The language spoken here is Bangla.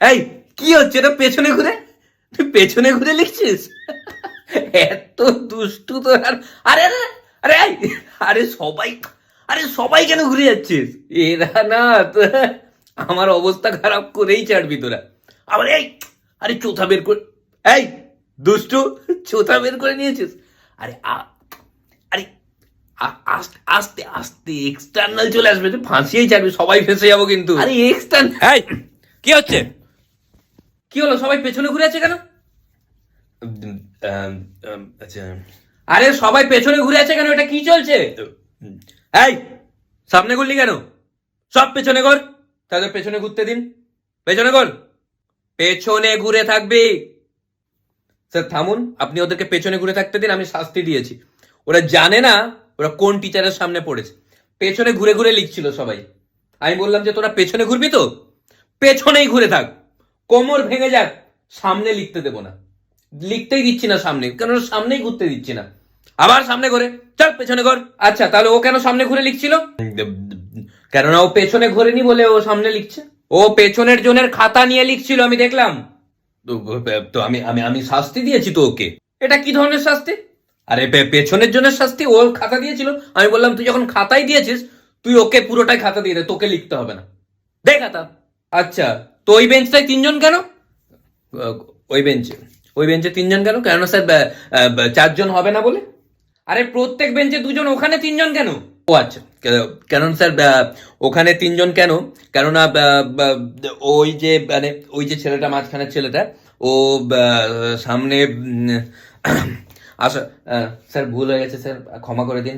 এই কি হচ্ছে? এটা পেছনে ঘুরে? তুই পেছনে ঘুরে লিখছিস? এত দুষ্টু তো আর আরে আরে আরে আরে সবাই আরে সবাই কেন ঘুরে যাচ্ছিস? এরা না তো আমার অবস্থা খারাপ করেই ছাড়বি তোরা। আবার এই আরে চোথা বের করে এই দুষ্টু চোথা বের করে নিয়েছিস? আরে আরে আস্তে আস্তে আস্তে এক্সটার্নাল চলে আসবে তুই ফাঁসিয়েই ছাড়বি সবাই ফেসে যাব কিন্তু। আরে এক্সটার্ন এই কি হচ্ছে? কি হলো? সবাই পেছনে ঘুরে আছে কেন? আচ্ছা। আরে সবাই পেছনে ঘুরে আছে কেন? এটা কি চলছে? এই সামনে ঘুরলি কেন? সব পেছনে ঘর। তাদের পেছনে ঘুরতে দিন। পেছনে ঘর। পেছনে ঘুরে থাকবি। স্যার থামুন। আপনি ওদেরকে পেছনে ঘুরে থাকতে দিন আমি শাস্তি দিয়েছি। ওরা জানে না ওরা কোন টিচারের সামনে পড়েছে। পেছনে ঘুরে ঘুরে লিখছিল সবাই। আমি বললাম যে তোরা পেছনে ঘুরবি তো? পেছনেই ঘুরে থাক। কোমর ভেঙে যাক, সামনে লিখতে দেবো না। লিখতেই দিচ্ছি না সামনে কেন সামনেই ঘুরতে দিচ্ছি না। আবার সামনে ঘুরে, চল পেছনে ঘর। আচ্ছা তাহলে ও কেন সামনে ঘুরে লিখছিল? কেননা ও পেছনে ঘোরেনি বলে ও সামনে লিখছে। ও পেছনের জনের খাতা নিয়ে লিখছিল, আমি দেখলাম। তো আমি আমি আমি শাস্তি দিয়েছি তো ওকে। এটা কি ধরনের শাস্তি? আরে পেছনের জনের শাস্তি, ও খাতা দিয়েছিল। আমি বললাম, তুই যখন খাতাই দিয়েছিস, তুই ওকে পুরোটাই খাতা দিয়ে দে, তোকে লিখতে হবে না। দে খাতা। আচ্ছা তো ওই বেঞ্চটায় তিনজন কেন? ওই বেঞ্চে। ওই বেঞ্চে তিনজন কেন? কেন স্যার চারজন হবে না বলে? আরে প্রত্যেক বেঞ্চে দুজন ওখানে তিনজন কেন? ও আচ্ছা কে- কারণ স্যার ওখানে তিনজন কেন? কেননা ওই যে মানে ওই যে ছেলেটা মাঝখানের ছেলেটা ও সামনে উম, আচ্ছা স্যার ভুল হয়ে গেছে স্যার ক্ষমা করে দিন।